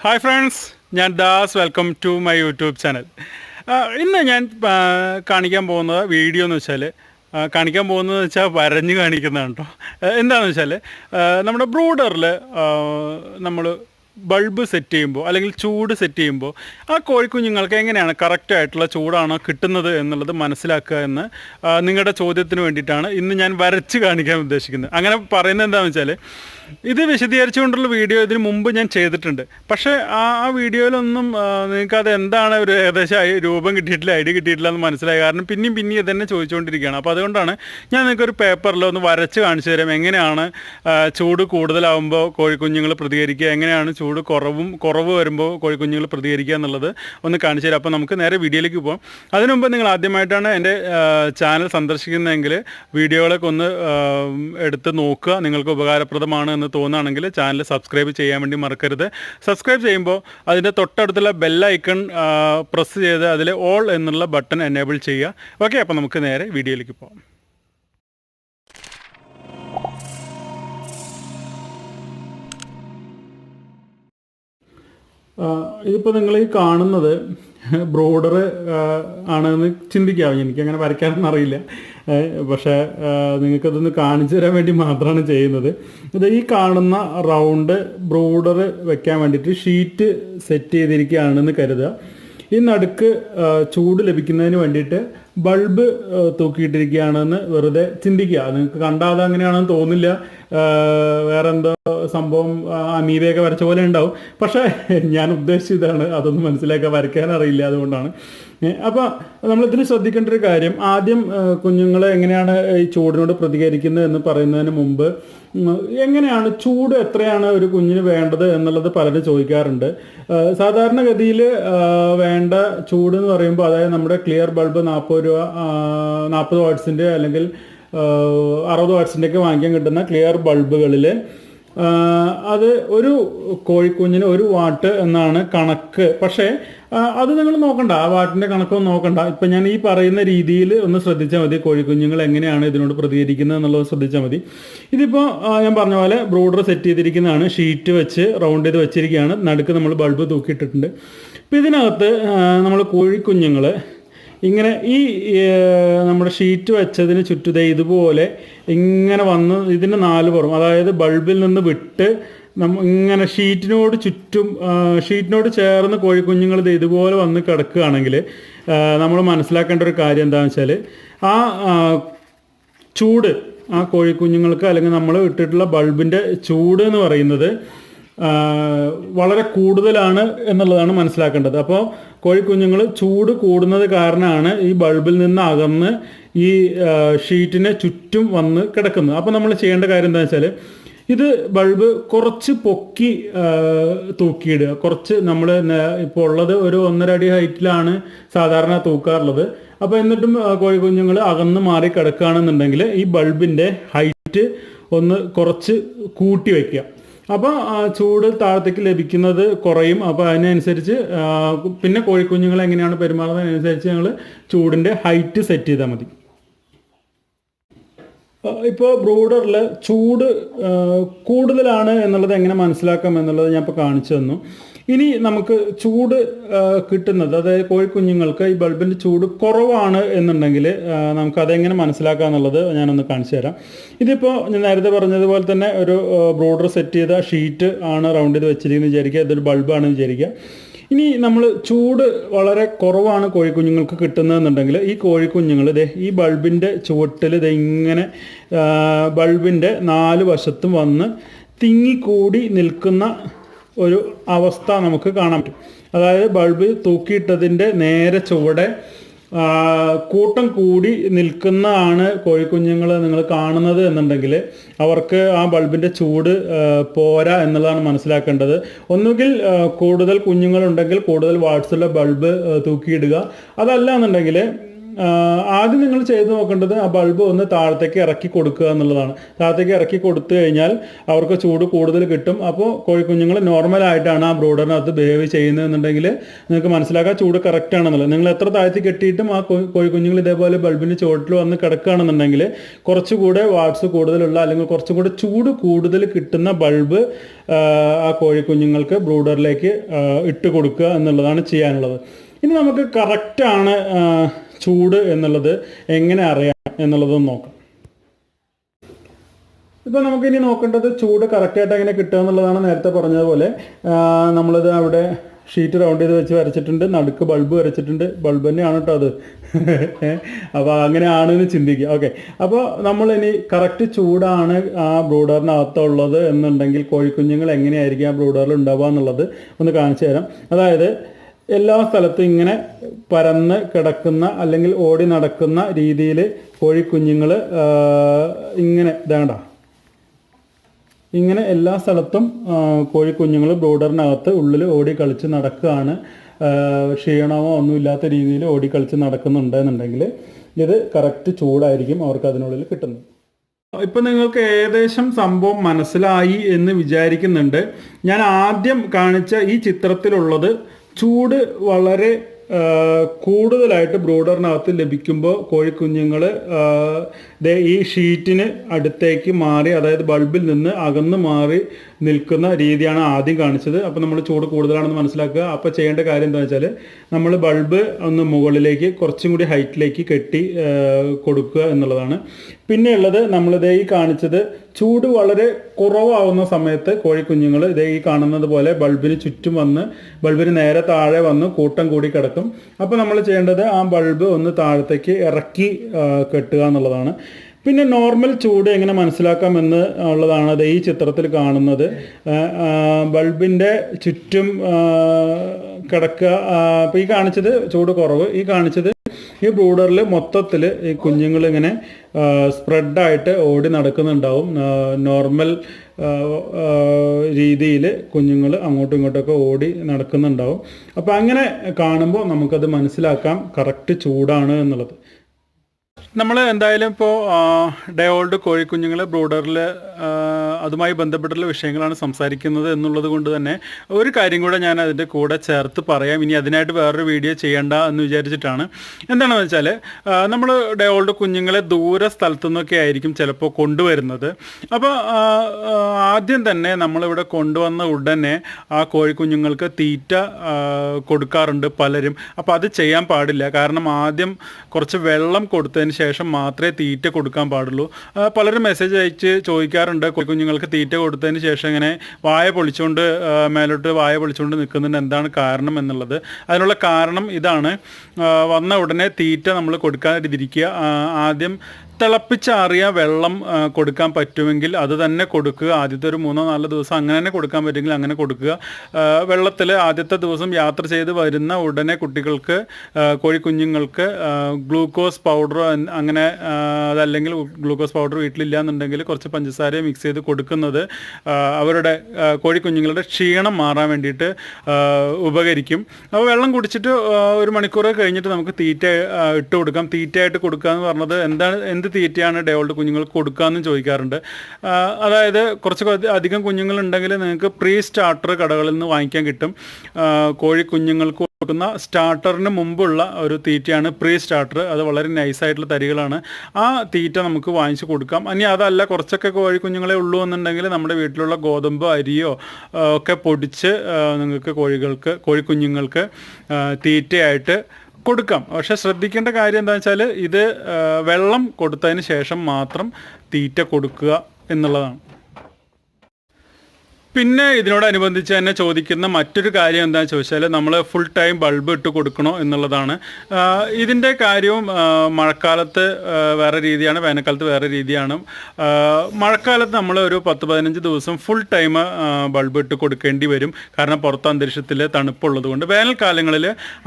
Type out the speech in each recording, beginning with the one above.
Hi friends ഞാൻ Das. Welcome to my YouTube channel ഇന്ന് ഞാൻ കാണിക്കാൻ പോകുന്നത് വീഡിയോ എന്ന് വെച്ചാൽ കാണിക്കാൻ പോകുന്നത് വെച്ചാൽ വരഞ്ഞ് കാണിക്കുന്നതാണ് കേട്ടോ എന്താണെന്ന് വെച്ചാൽ നമ്മുടെ ബ്രൂഡറിൽ നമ്മൾ ബൾബ് സെറ്റ് ചെയ്യുമ്പോൾ അല്ലെങ്കിൽ ചൂട് സെറ്റ് ചെയ്യുമ്പോൾ ആ കോഴിക്കുഞ്ഞുങ്ങൾക്ക് എങ്ങനെയാണ് കറക്റ്റായിട്ടുള്ള ചൂടാണോ കിട്ടുന്നത് എന്നുള്ളത് മനസ്സിലാക്കുക എന്ന് നിങ്ങളുടെ ചോദ്യത്തിന് വേണ്ടിയിട്ടാണ് ഇന്ന് ഞാൻ വരച്ച് കാണിക്കാൻ ഉദ്ദേശിക്കുന്നത്. അങ്ങനെ പറയുന്നത് എന്താണെന്ന് വെച്ചാൽ ഇത് വിശദീകരിച്ചുകൊണ്ടുള്ള വീഡിയോ ഇതിന് മുമ്പ് ഞാൻ ചെയ്തിട്ടുണ്ട്. പക്ഷേ ആ വീഡിയോയിലൊന്നും നിങ്ങൾക്കത് എന്താണ് ഒരു ഏകദേശം രൂപം കിട്ടിയിട്ടില്ല ഐഡിയ കിട്ടിയിട്ടില്ല എന്ന് മനസ്സിലായി. കാരണം പിന്നെയും പിന്നെയും ഇത് തന്നെ ചോദിച്ചുകൊണ്ടിരിക്കുകയാണ്. അപ്പോൾ അതുകൊണ്ടാണ് ഞാൻ നിങ്ങൾക്കൊരു പേപ്പറിൽ ഒന്ന് വരച്ച് കാണിച്ചു തരാം. എങ്ങനെയാണ് ചൂട് കൂടുതലാവുമ്പോൾ കോഴിക്കുഞ്ഞുങ്ങൾ പ്രതികരിക്കുക എങ്ങനെയാണ് ചൂട് കുറവും കുറവ് വരുമ്പോൾ കോഴിക്കുഞ്ഞുങ്ങൾ പ്രതികരിക്കുക എന്നുള്ളത് ഒന്ന് കാണിച്ചു തരാം. അപ്പോൾ നമുക്ക് നേരെ വീഡിയോയിലേക്ക് പോകാം അതിനു മുമ്പ് നിങ്ങൾ ആദ്യമായിട്ടാണ് എന്റെ ചാനൽ സന്ദർശിക്കുന്നതെങ്കിൽ വീഡിയോകളൊക്കെ ഒന്ന് എടുത്ത് നോക്കുക. നിങ്ങൾക്ക് ഉപകാരപ്രദമാണ് എന്ന് തോന്നുകയാണെങ്കിൽ ചാനൽ സബ്സ്ക്രൈബ് ചെയ്യാൻ വേണ്ടി മറക്കരുത്. സബ്സ്ക്രൈബ് ചെയ്യുമ്പോൾ അതിന്റെ തൊട്ടടുത്തുള്ള ബെൽ ഐക്കൺ പ്രസ് ചെയ്ത് അതിൽ ഓൾ എന്നുള്ള ബട്ടൺ എനേബിൾ ചെയ്യുക. ഓക്കെ അപ്പോൾ നമുക്ക് നേരെ വീഡിയോയിലേക്ക് പോകാം ഇതിപ്പോൾ നിങ്ങൾ ഈ കാണുന്നത് ബ്രോഡർ ആണെന്ന് ചിന്തിക്കാവും? എനിക്ക് അങ്ങനെ വരയ്ക്കാനൊന്നും അറിയില്ല. പക്ഷേ നിങ്ങൾക്കതൊന്ന് കാണിച്ചു തരാൻ വേണ്ടി മാത്രമാണ് ചെയ്യുന്നത്. ഇത് ഈ കാണുന്ന റൗണ്ട് ബ്രോഡർ വെക്കാൻ വേണ്ടിയിട്ട് ഷീറ്റ് സെറ്റ് ചെയ്തിരിക്കുകയാണെന്ന് കരുതുക. ഈ നടുക്ക് ചൂട് ലഭിക്കുന്നതിന് വേണ്ടിയിട്ട് ബൾബ് തൂക്കിയിട്ടിരിക്കുകയാണെന്ന് വെറുതെ ചിന്തിക്കുക. നിങ്ങൾക്ക് കണ്ടാൽ അത് അങ്ങനെയാണെന്ന് തോന്നില്ല. വേറെന്തോ സംഭവം അമീബയൊക്കെ വരച്ച പോലെ ഉണ്ടാവും. പക്ഷേ ഞാൻ ഉദ്ദേശിച്ചതാണ് അതൊന്നും മനസ്സിലാക്കാൻ വരയ്ക്കാൻ അറിയില്ല അതുകൊണ്ടാണ്. അപ്പോൾ നമ്മളിതിൽ ശ്രദ്ധിക്കേണ്ട ഒരു കാര്യം ആദ്യം കുഞ്ഞുങ്ങളെ എങ്ങനെയാണ് ഈ ചൂടിനോട് പ്രതികരിക്കുന്നത് എന്ന് പറയുന്നതിന് മുമ്പ് എങ്ങനെയാണ് ചൂട് എത്രയാണ് ഒരു കുഞ്ഞിന് വേണ്ടത് എന്നുള്ളത് പലരും ചോദിക്കാറുണ്ട്. സാധാരണഗതിയിൽ വേണ്ട ചൂട് എന്ന് പറയുമ്പോൾ അതായത് നമ്മുടെ ക്ലിയർ ബൾബ് നാൽപ്പത് രൂപ നാൽപ്പത് വാട്ട്സിന്റെ അല്ലെങ്കിൽ അറുപത് വാട്ട്സിന്റെയൊക്കെ വാങ്ങിക്കാൻ കിട്ടുന്ന ക്ലിയർ ബൾബുകളിൽ അത് ഒരു കോഴിക്കുഞ്ഞിന് ഒരു വാട്ട് എന്നാണ് കണക്ക്. പക്ഷേ അത് നിങ്ങൾ നോക്കണ്ട. ആ വാട്ടിന്റെ കണക്കൊന്നും നോക്കണ്ട. ഇപ്പം ഞാൻ ഈ പറയുന്ന രീതിയിൽ ഒന്ന് ശ്രദ്ധിച്ചാൽ മതി. കോഴിക്കുഞ്ഞുങ്ങൾ എങ്ങനെയാണ് ഇതിനോട് പ്രതികരിക്കുന്നത് എന്നുള്ളത് ശ്രദ്ധിച്ചാൽ മതി. ഇതിപ്പോൾ ഞാൻ പറഞ്ഞ പോലെ ബ്രോഡർ സെറ്റ് ചെയ്തിരിക്കുന്നതാണ്. ഷീറ്റ് വെച്ച് റൗണ്ട് ചെയ്ത് വെച്ചിരിക്കുകയാണ്. നടുക്ക് നമ്മൾ ബൾബ് തൂക്കിയിട്ടിട്ടുണ്ട്. ഇപ്പം ഇതിനകത്ത് നമ്മൾ കോഴിക്കുഞ്ഞുങ്ങൾ ഇങ്ങനെ ഈ നമ്മുടെ ഷീറ്റ് വെച്ചതിന് ചുറ്റുത ഇതുപോലെ ഇങ്ങനെ വന്ന് ഇതിന്റെ നാല് പുറം അതായത് ബൾബിൽ നിന്ന് വിട്ട് നമ്മ ഇങ്ങനെ ഷീറ്റിനോട് ചുറ്റും ഷീറ്റിനോട് ചേർന്ന് കോഴിക്കുഞ്ഞുങ്ങൾ ഇത് ഇതുപോലെ വന്ന് കിടക്കുകയാണെങ്കിൽ നമ്മൾ മനസ്സിലാക്കേണ്ട ഒരു കാര്യം എന്താണെന്ന് വെച്ചാൽ ആ ചൂട് ആ കോഴിക്കുഞ്ഞുങ്ങൾക്ക് അല്ലെങ്കിൽ നമ്മൾ ഇട്ടിട്ടുള്ള ബൾബിന്റെ ചൂട് എന്ന് പറയുന്നത് വളരെ കൂടുതലാണ് എന്നുള്ളതാണ് മനസ്സിലാക്കേണ്ടത്. അപ്പോൾ കോഴിക്കുഞ്ഞുങ്ങൾ ചൂട് കൂടുന്നത് കാരണമാണ് ഈ ബൾബിൽ നിന്ന് അകന്ന് ഈ ഷീറ്റിനെ ചുറ്റും വന്ന് കിടക്കുന്നത്. അപ്പോൾ നമ്മൾ ചെയ്യേണ്ട കാര്യം എന്താണെന്ന് വെച്ചാൽ ഇത് ബൾബ് കുറച്ച് പൊക്കി തൂക്കിയിടുക. കുറച്ച് നമ്മൾ ഇപ്പോൾ ഉള്ളത് ഒരു ഒന്നര അടി ഹൈറ്റിലാണ് സാധാരണ തൂക്കാറുള്ളത്. അപ്പോൾ എന്നിട്ടും കോഴിക്കുഞ്ഞുങ്ങൾ അകന്ന് മാറി കിടക്കുകയാണെന്നുണ്ടെങ്കിൽ ഈ ബൾബിന്റെ ഹൈറ്റ് ഒന്ന് കുറച്ച് കൂട്ടി വയ്ക്കുക അപ്പോൾ ചൂട് താഴത്തേക്ക് ലഭിക്കുന്നത് കുറയും. അപ്പോൾ അതിനനുസരിച്ച് പിന്നെ കോഴിക്കുഞ്ഞുങ്ങൾ എങ്ങനെയാണ് പെരുമാറുന്നത്? അതിനനുസരിച്ച് ഞങ്ങൾ ചൂടിന്റെ ഹൈറ്റ് സെറ്റ് ചെയ്താൽ മതി. ഇപ്പോൾ ബ്രൂഡറിൽ ചൂട് കൂടുതലാണ് എന്നുള്ളത് എങ്ങനെ മനസ്സിലാക്കാം എന്നുള്ളത് ഞാൻ ഇപ്പോൾ കാണിച്ചു തന്നു. ഇനി നമുക്ക് ചൂട് കിട്ടുന്നത് അതായത് കോഴിക്കുഞ്ഞുങ്ങൾക്ക് ഈ ബൾബിന്റെ ചൂട് കുറവാണ് എന്നുണ്ടെങ്കിൽ നമുക്ക് അതെങ്ങനെ മനസ്സിലാക്കുക എന്നുള്ളത് ഞാനൊന്ന് കാണിച്ചു തരാം. ഇതിപ്പോൾ ഞാൻ നേരത്തെ പറഞ്ഞതുപോലെ തന്നെ ഒരു ബ്രോഡർ സെറ്റ് ചെയ്ത ഷീറ്റ് ആണ് റൗണ്ട് ചെയ്ത് വെച്ചിരിക്കുന്നത് വിചാരിക്കുക. ഇതൊരു ബൾബാണെന്ന് വിചാരിക്കുക. ഇനി നമ്മൾ ചൂട് വളരെ കുറവാണ് കോഴിക്കുഞ്ഞുങ്ങൾക്ക് കിട്ടുന്നതെന്നുണ്ടെങ്കിൽ ഈ കോഴിക്കുഞ്ഞുങ്ങൾ ദേ ഈ ബൾബിന്റെ ചുവട്ടിൽ ദേ ഇങ്ങനെ ബൾബിന്റെ നാല് വശത്തും വന്ന് തിങ്ങിക്കൂടി നിൽക്കുന്ന ഒരു അവസ്ഥ നമുക്ക് കാണാൻ പറ്റും. അതായത് ബൾബ് തൂക്കിയിട്ടതിന്റെ നേരെ ചുവടെ കൂട്ടം കൂടി നിൽക്കുന്നതാണ് കോഴിക്കുഞ്ഞുങ്ങൾ നിങ്ങൾ കാണുന്നത് എന്നുണ്ടെങ്കിൽ അവർക്ക് ആ ബൾബിന്റെ ചൂട് പോരാ എന്നുള്ളതാണ് മനസ്സിലാക്കേണ്ടത്. ഒന്നുകിൽ കൂടുതൽ കുഞ്ഞുങ്ങളുണ്ടെങ്കിൽ കൂടുതൽ വാട്സുള്ള ബൾബ് തൂക്കിയിടുക. അതല്ല എന്നുണ്ടെങ്കിൽ ആദ്യം നിങ്ങൾ ചെയ്തു നോക്കേണ്ടത് ആ ബൾബ് ഒന്ന് താഴത്തേക്ക് ഇറക്കി കൊടുക്കുക എന്നുള്ളതാണ്. താഴത്തേക്ക് ഇറക്കി കൊടുത്തു കഴിഞ്ഞാൽ അവർക്ക് ചൂട് കൂടുതൽ കിട്ടും. അപ്പോൾ കോഴിക്കുഞ്ഞുങ്ങൾ നോർമലായിട്ടാണ് ആ ബ്രോഡറിനകത്ത് ബിഹേവ് ചെയ്യുന്നതെന്നുണ്ടെങ്കിൽ നിങ്ങൾക്ക് മനസ്സിലാക്കാം ചൂട് കറക്റ്റ് ആണെന്നുള്ളത്. നിങ്ങൾ എത്ര താഴ്ത്തി കെട്ടിയിട്ടും ആ കോഴി- കോഴിക്കുഞ്ഞുങ്ങൾ ഇതേപോലെ ബൾബിന് ചുവട്ടിൽ വന്ന് കിടക്കുകയാണെന്നുണ്ടെങ്കിൽ കുറച്ചുകൂടെ വാട്സ് കൂടുതലുള്ള അല്ലെങ്കിൽ കുറച്ചുകൂടെ ചൂട് കൂടുതൽ കിട്ടുന്ന ബൾബ് ആ കോഴിക്കുഞ്ഞുങ്ങൾക്ക് ബ്രൂഡറിലേക്ക് ഇട്ട് കൊടുക്കുക എന്നുള്ളതാണ് ചെയ്യാനുള്ളത്. ഇനി നമുക്ക് കറക്റ്റാണ് ചൂട് എന്നുള്ളത് എങ്ങനെ അറിയാം എന്നുള്ളതും നോക്കാം. ഇപ്പോൾ നമുക്കിനി നോക്കേണ്ടത് ചൂട് കറക്റ്റായിട്ട് എങ്ങനെ കിട്ടുക എന്നുള്ളതാണ് നേരത്തെ പറഞ്ഞതുപോലെ. നമ്മളിത് അവിടെ ഷീറ്റ് റൗണ്ട് ചെയ്ത് വെച്ച് വരച്ചിട്ടുണ്ട്. നടുക്ക് ബൾബ് വരച്ചിട്ടുണ്ട്. ബൾബ് തന്നെയാണ് കേട്ടോ അത്. അപ്പോൾ അങ്ങനെയാണെന്ന് ചിന്തിക്കുക. ഓക്കെ അപ്പോൾ നമ്മൾ ഇനി കറക്റ്റ് ചൂടാണ് ആ ബ്രൂഡറിനകത്തുള്ളത് എന്നുണ്ടെങ്കിൽ കോഴിക്കുഞ്ഞുങ്ങൾ എങ്ങനെയായിരിക്കും ആ ബ്രൂഡറിൽ ഉണ്ടാവുക എന്നുള്ളത് ഒന്ന് കാണിച്ചു തരാം. അതായത് എല്ലാ സ്ഥലത്തും ഇങ്ങനെ പരന്ന് കിടക്കുന്ന അല്ലെങ്കിൽ ഓടി നടക്കുന്ന രീതിയിൽ കോഴിക്കുഞ്ഞുങ്ങൾ ഇങ്ങനെ ഇതാണ്ട. ഇങ്ങനെ എല്ലാ സ്ഥലത്തും കോഴിക്കുഞ്ഞുങ്ങൾ ബ്രൂഡറിനകത്ത് ഉള്ളിൽ ഓടി കളിച്ച് നടക്കുകയാണ്. ക്ഷീണമോ ഒന്നുമില്ലാത്ത രീതിയിൽ ഓടി കളിച്ച് നടക്കുന്നുണ്ട് എന്നുണ്ടെങ്കിൽ ഇത് കറക്റ്റ് ചൂടായിരിക്കും അവർക്ക് അതിനുള്ളിൽ കിട്ടുന്നത്. ഇപ്പം നിങ്ങൾക്ക് ഏകദേശം സംഭവം മനസ്സിലായി എന്ന് വിചാരിക്കുന്നുണ്ട്. ഞാൻ ആദ്യം കാണിച്ച ഈ ചിത്രത്തിലുള്ളത് ചൂട് വളരെ കൂടുതലായിട്ട് ബ്രൂഡറിനകത്ത് ലഭിക്കുമ്പോൾ കോഴിക്കുഞ്ഞുങ്ങൾ ഈ ഷീറ്റിന് അടുത്തേക്ക് മാറി അതായത് ബൾബിൽ നിന്ന് അകന്ന് മാറി നിൽക്കുന്ന രീതിയാണ് ആദ്യം കാണിച്ചത്. അപ്പോൾ നമ്മൾ ചൂട് കൂടുതലാണെന്ന് മനസ്സിലാക്കുക. അപ്പോൾ ചെയ്യേണ്ട കാര്യം എന്താ വെച്ചാൽ നമ്മൾ ബൾബ് ഒന്ന് മുകളിലേക്ക് കുറച്ചും കൂടി ഹൈറ്റിലേക്ക് കെട്ടി കൊടുക്കുക എന്നുള്ളതാണ്. പിന്നെയുള്ളത് നമ്മളിതേ ഈ കാണിച്ചത് ചൂട് വളരെ കുറവാകുന്ന സമയത്ത് കോഴിക്കുഞ്ഞുങ്ങൾ ഇതേ ഈ കാണുന്നത് പോലെ ബൾബിന് ചുറ്റും വന്ന് ബൾബിന് നേരെ താഴെ വന്ന് കൂട്ടം കൂടി കിടക്കും. അപ്പോൾ നമ്മൾ ചെയ്യേണ്ടത് ആ ബൾബ് ഒന്ന് താഴത്തേക്ക് ഇറക്കി കെട്ടുക എന്നുള്ളതാണ്. പിന്നെ നോർമൽ ചൂട് എങ്ങനെ മനസ്സിലാക്കാമെന്ന് ഉള്ളതാണ് അത് ഈ ചിത്രത്തിൽ കാണുന്നത്. ബൾബിന്റെ ചുറ്റും കിടക്കുക അപ്പോൾ ഈ കാണിച്ചത് ചൂട് കുറവ്. ഈ കാണിച്ചത് ഈ ബ്രൂഡറിൽ മൊത്തത്തിൽ ഈ കുഞ്ഞുങ്ങൾ ഇങ്ങനെ സ്പ്രെഡായിട്ട് ഓടി നടക്കുന്നുണ്ടാവും. നോർമൽ രീതിയിൽ കുഞ്ഞുങ്ങൾ അങ്ങോട്ടും ഇങ്ങോട്ടൊക്കെ ഓടി നടക്കുന്നുണ്ടാവും. അപ്പോൾ അങ്ങനെ കാണുമ്പോൾ നമുക്കത് മനസ്സിലാക്കാം കറക്റ്റ് ചൂടാണ് എന്നുള്ളത്. നമ്മൾ എന്തായാലും ഇപ്പോൾ ഡേ ഓൾഡ് കോഴിക്കുഞ്ഞുങ്ങൾ ബ്രൂഡറിൽ അതുമായി ബന്ധപ്പെട്ടുള്ള വിഷയങ്ങളാണ് സംസാരിക്കുന്നത് എന്നുള്ളത് കൊണ്ട് തന്നെ ഒരു കാര്യം കൂടെ ഞാൻ അതിന്റെ കൂടെ ചേർത്ത് പറയാം. ഇനി അതിനായിട്ട് വേറൊരു വീഡിയോ ചെയ്യേണ്ട എന്ന് വിചാരിച്ചിട്ടാണ്. എന്താണെന്ന് വെച്ചാൽ നമ്മൾ ഡേ ഓൾഡ് കുഞ്ഞുങ്ങളെ ദൂര സ്ഥലത്തു നിന്നൊക്കെ ആയിരിക്കും ചിലപ്പോൾ കൊണ്ടുവരുന്നത്. അപ്പോൾ ആദ്യം തന്നെ നമ്മളിവിടെ കൊണ്ടുവന്ന ഉടനെ ആ കോഴിക്കുഞ്ഞുങ്ങൾക്ക് തീറ്റ കൊടുക്കാറുണ്ട് പലരും. അപ്പോൾ അത് ചെയ്യാൻ പാടില്ല. കാരണം ആദ്യം കുറച്ച് വെള്ളം കൊടുത്തതിന് ശേഷം മാത്രമേ തീറ്റ കൊടുക്കാൻ പാടുള്ളൂ. പലരും മെസ്സേജ് അയച്ച് ചോദിക്കാറുണ്ട്. കുഞ്ഞുങ്ങൾക്ക് തീറ്റ കൊടുത്തതിന് ശേഷം ഇങ്ങനെ വായ പൊളിച്ചുകൊണ്ട് മേലോട്ട് വായ പൊളിച്ചുകൊണ്ട് നിൽക്കുന്നുണ്ട് എന്താണ് കാരണം എന്നുള്ളത്. അതിനുള്ള കാരണം ഇതാണ്. വന്ന ഉടനെ തീറ്റ നമ്മൾ കൊടുക്കാതിരിക്കുക. ആദ്യം തിളപ്പിച്ചാറിയ വെള്ളം കൊടുക്കാൻ പറ്റുമെങ്കിൽ അത് തന്നെ കൊടുക്കുക. ആദ്യത്തെ ഒരു മൂന്നോ നാലോ ദിവസം അങ്ങനെ തന്നെ കൊടുക്കാൻ പറ്റുമെങ്കിൽ അങ്ങനെ കൊടുക്കുക. വെള്ളത്തിൽ ആദ്യത്തെ ദിവസം യാത്ര ചെയ്ത് വരുന്ന ഉടനെ കുട്ടികൾക്ക് കോഴിക്കുഞ്ഞുങ്ങൾക്ക് ഗ്ലൂക്കോസ് പൗഡറോ അങ്ങനെ അതല്ലെങ്കിൽ ഗ്ലൂക്കോസ് പൗഡർ വീട്ടിലില്ല എന്നുണ്ടെങ്കിൽ കുറച്ച് പഞ്ചസാര മിക്സ് ചെയ്ത് കൊടുക്കുന്നത് അവരുടെ കോഴിക്കുഞ്ഞുങ്ങളുടെ ക്ഷീണം മാറാൻ വേണ്ടിയിട്ട് ഉപകരിക്കും. അപ്പോൾ വെള്ളം കുടിച്ചിട്ട് ഒരു മണിക്കൂർ കഴിഞ്ഞിട്ട് നമുക്ക് തീറ്റ ഇട്ട് കൊടുക്കാം. തീറ്റയായിട്ട് കൊടുക്കുക എന്ന് പറഞ്ഞത് എന്താണ് എന്ത് തീറ്റയാണ് ഡേ ഓൾഡ് കുഞ്ഞുങ്ങൾക്ക് കൊടുക്കാമെന്നും ചോദിക്കാറുണ്ട് അതായത് കുറച്ച് അധികം കുഞ്ഞുങ്ങളുണ്ടെങ്കിൽ നിങ്ങൾക്ക് പ്രീ സ്റ്റാർട്ടർ കടകളിൽ നിന്ന് വാങ്ങിക്കാൻ കിട്ടും. കോഴി കുഞ്ഞുങ്ങൾക്ക് കൊടുക്കുന്ന സ്റ്റാർട്ടറിന് മുമ്പുള്ള ഒരു തീറ്റയാണ് പ്രീ സ്റ്റാർട്ടർ അത് വളരെ നൈസായിട്ടുള്ള തരികളാണ്. ആ തീറ്റ നമുക്ക് വാങ്ങിച്ച് കൊടുക്കാം. ഇനി അതല്ല കുറച്ചൊക്കെ കോഴി കുഞ്ഞുങ്ങളെ ഉള്ളൂ എന്നുണ്ടെങ്കിൽ നമ്മുടെ വീട്ടിലുള്ള ഗോതമ്പ് അരിയോ ഒക്കെ പൊടിച്ച് നിങ്ങൾക്ക് കോഴികൾക്ക് കോഴിക്കുഞ്ഞുങ്ങൾക്ക് കുഞ്ഞുങ്ങൾക്ക് തീറ്റയായിട്ട് കൊടുക്കാം. പക്ഷെ ശ്രദ്ധിക്കേണ്ട കാര്യം എന്താ വെച്ചാൽ ഇത് വെള്ളം കൊടുത്തതിന് ശേഷം മാത്രം തീറ്റ കൊടുക്കുക എന്നുള്ളതാണ്. പിന്നെ ഇതിനോടനുബന്ധിച്ച് തന്നെ ചോദിക്കുന്ന മറ്റൊരു കാര്യം എന്താണെന്ന് ചോദിച്ചാൽ നമ്മൾ ഫുൾ ടൈം ബൾബ് ഇട്ട് കൊടുക്കണോ എന്നുള്ളതാണ്. ഇതിന്റെ കാര്യവും മഴക്കാലത്ത് വേറെ രീതിയാണ് വേനൽക്കാലത്ത് വേറെ രീതിയാണ്. മഴക്കാലത്ത് നമ്മൾ ഒരു പത്ത് പതിനഞ്ച് ദിവസം ഫുൾ ടൈം ബൾബ് ഇട്ട് കൊടുക്കേണ്ടി വരും. കാരണം പുറത്ത് അന്തരീക്ഷത്തിൽ തണുപ്പുള്ളത് കൊണ്ട്. വേനൽക്കാലങ്ങളിൽ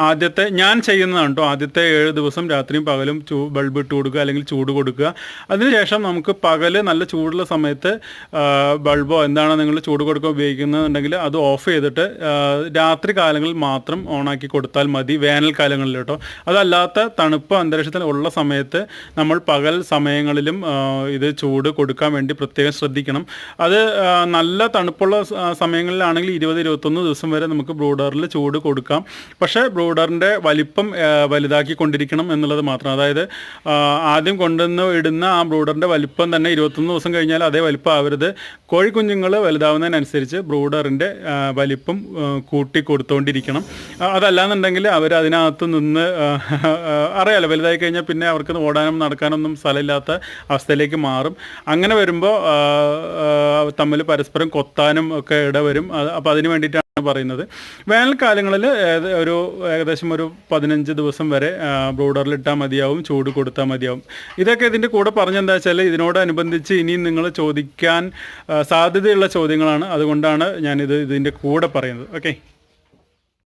ആദ്യത്തെ ഞാൻ ചെയ്യുന്നതാണ് കേട്ടോ ആദ്യത്തെ ഏഴ് ദിവസം രാത്രിയും പകലും ചൂ ബൾബ് ഇട്ട് കൊടുക്കുക അല്ലെങ്കിൽ ചൂട് കൊടുക്കുക. അതിനുശേഷം നമുക്ക് പകൽ നല്ല ചൂടുള്ള സമയത്ത് ബൾബോ എന്താണോ നിങ്ങൾ ചൂട് കൊടുക്കുന്നത് കൊടുക്കാൻ ഉപയോഗിക്കുന്നുണ്ടെങ്കിൽ അത് ഓഫ് ചെയ്തിട്ട് രാത്രി കാലങ്ങളിൽ മാത്രം ഓണാക്കി കൊടുത്താൽ മതി വേനൽക്കാലങ്ങളിൽ കേട്ടോ. അതല്ലാത്ത തണുപ്പ് അന്തരീക്ഷത്തിൽ ഉള്ള സമയത്ത് നമ്മൾ പകൽ സമയങ്ങളിലും ഇത് ചൂട് കൊടുക്കാൻ വേണ്ടി പ്രത്യേകം ശ്രദ്ധിക്കണം. അത് നല്ല തണുപ്പുള്ള സമയങ്ങളിലാണെങ്കിൽ ഇരുപത് ഇരുപത്തൊന്ന് ദിവസം വരെ നമുക്ക് ബ്രൂഡറിൽ ചൂട് കൊടുക്കാം. പക്ഷേ ബ്രൂഡറിന്റെ വലിപ്പം വലുതാക്കി കൊണ്ടിരിക്കണം എന്നുള്ളത് മാത്രം. അതായത് ആദ്യം കൊണ്ടുവന്ന് ഇടുന്ന ആ ബ്രൂഡറിന്റെ വലിപ്പം തന്നെ ഇരുപത്തൊന്ന് ദിവസം കഴിഞ്ഞാൽ അതേ വലിപ്പം ആവരുത്. കോഴിക്കുഞ്ഞുങ്ങൾ വലുതാവുന്നതിനനുസരിച്ച് ബ്രൂഡറിന്റെ ആ, വലിപ്പം കൂട്ടി കൊടുത്തുകൊണ്ടിരിക്കണം അതല്ലാന്നുണ്ടെങ്കിൽ അവർ അതിനകത്ത് നിന്ന് അറിയാലോ വലുതായി കഴിഞ്ഞാൽ പിന്നെ അവർക്ക് ഓടാനും നടക്കാനൊന്നും സ്ഥലമില്ലാത്ത അവസ്ഥയിലേക്ക് മാറും. അങ്ങനെ വരുമ്പോൾ തമ്മിൽ പരസ്പരം കൊത്താനും ഒക്കെ ഇടവരും. അപ്പോൾ അതിന് വേണ്ടിയിട്ടാണ് പറയുന്നത്. വേനൽക്കാലങ്ങളിൽ ഒരു ഏകദേശം ഒരു പതിനഞ്ച് ദിവസം വരെ ബ്രൂഡറിൽ ഇട്ടാൽ മതിയാവും ചൂട് കൊടുത്താൽ മതിയാവും. ഇതൊക്കെ ഇതിന്റെ കൂടെ പറഞ്ഞെന്താ വെച്ചാൽ ഇതിനോടനുബന്ധിച്ച് ഇനിയും നിങ്ങൾ ചോദിക്കാൻ സാധ്യതയുള്ള ചോദ്യങ്ങളാണ്. അതുകൊണ്ടാണ് ഞാനിത് ഇതിന്റെ കൂടെ പറയുന്നത്. ഓക്കെ?